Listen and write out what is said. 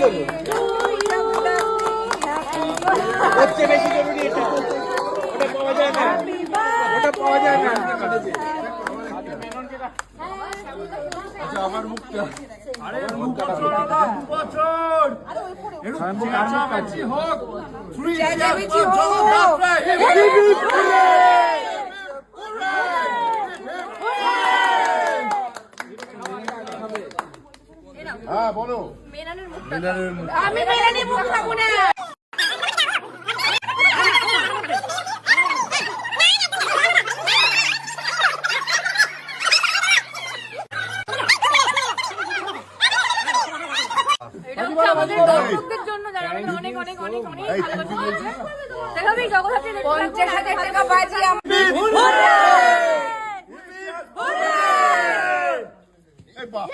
জন্য হচ্ছে বেশি জরুরি এটা ওটা পাওয়া যায় না। ওটা পাওয়া যায় না আচ্ছা আমার মুখটা। চেঁচামেচি হোক। হ্যাঁ বলো। আমি মেলানি মুখ খাব না। এটা হচ্ছে আমাদের দর্শকদের জন্য যারা আমাদের অনেক অনেক অনেক অনেক এই, ভালোবাসা তুমি দিয়েছে। সেভাবেই জগদ্ধাত্রী পঞ্চাশ হাজার টাকা বাজি 봐.